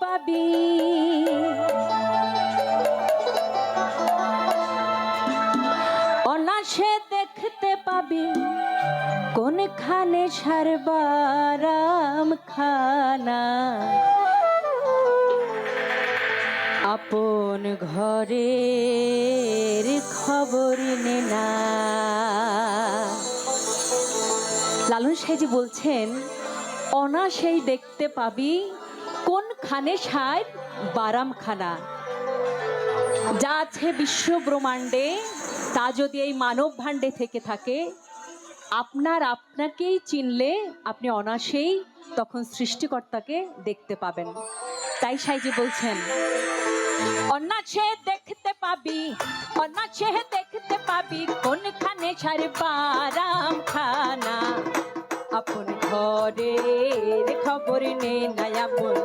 পাবি। অনাসে দেখতে পাবি। কোনখানে সারবারাম খানা আপন ঘরের খবর নে না। লালন সাহেজি বলছেন অনাসেই দেখতে পাবি কোনখানে সার? বারামখানা। যা আছে বিশ্ব ব্রহ্মাণ্ডে তা যদি এই মানব ভাণ্ডে থেকে থাকে, আপনার আপনাকেই চিনলে আপনি অনাসেই তখন সৃষ্টিকর্তাকে দেখতে পাবেন। তাই সাইজি বলছেন অনাচে দেখতে পাবি অনাচে দেখতে পাবি কোনখানে সারে? বারাম খানা আপন ঘরের খবর নে না আপন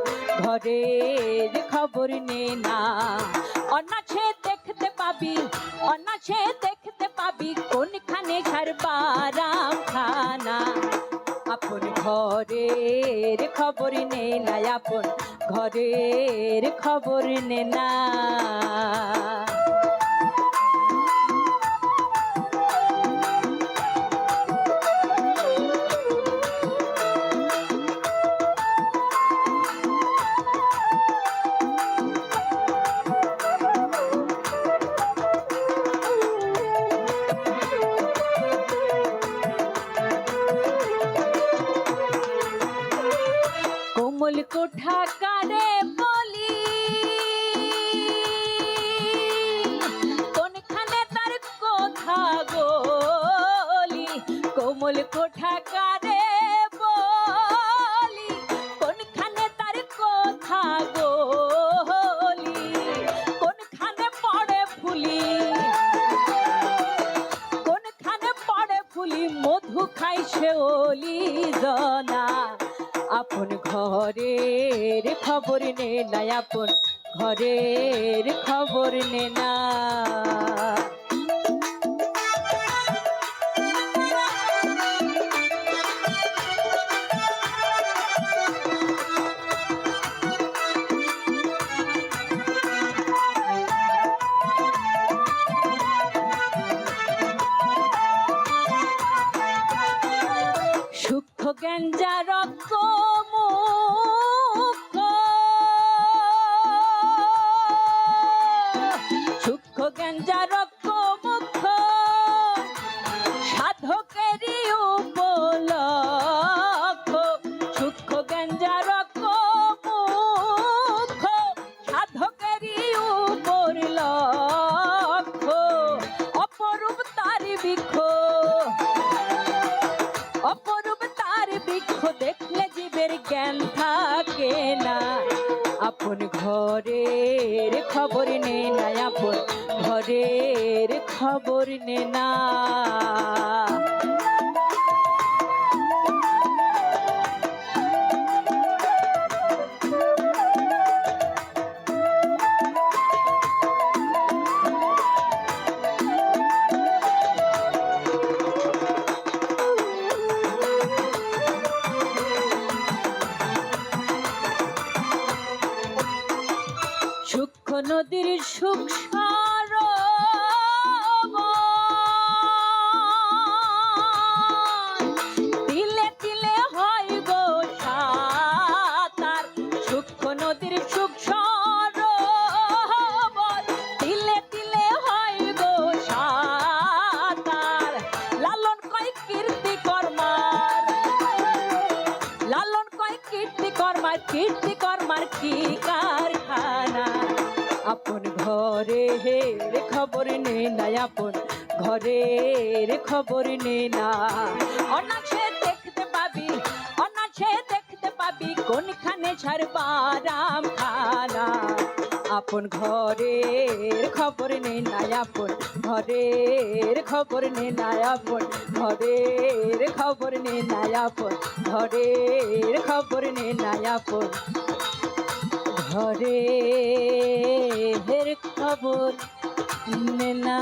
ঘরের খবর নে না। অনাচে দেখতে পাবি অনাচে দেখতে পাবি কোনখানে সার বারাম খানা আপন ঘরের খবর নে না আপন, ঘরের খবর নে না। কোমল কোঠা কারে বলি। কোনখানে তার কথা গলি কোমল কোঠা কারে বলি। কোনখানে তার কথা গলি কোনখানে পড়ে ফুলি? কোনখানে পড়ে ফুলি? মধু খাই সে ওলি জনা। আপন ঘরের খবর নে না আপন ঘরের খবর নে না জ্ঞানজা রক্ত সূক্ষ্ম জ্ঞানজা রক্ত বৃক্ষ দেখলে জীবের জ্ঞান থাকে না। আপন ঘরের খবর নে না, আপন ঘরের খবর নে না। নদীর সুখ তিলে তিলে হয় গো তার সূক্ষ্ম নদীর খবর নে না আপন, ঘরের খবর নে না। অনাছে দেখতে পাবি, অনাছে দেখতে পাবি কোনখানে ছাড়বারাম খানা আপন ঘরের খবর নে না আপন, ঘরের খবর নে না আপন, ঘরের খবর নে না আপন, ঘরের খবর নে না আপন। ঘরের খবর না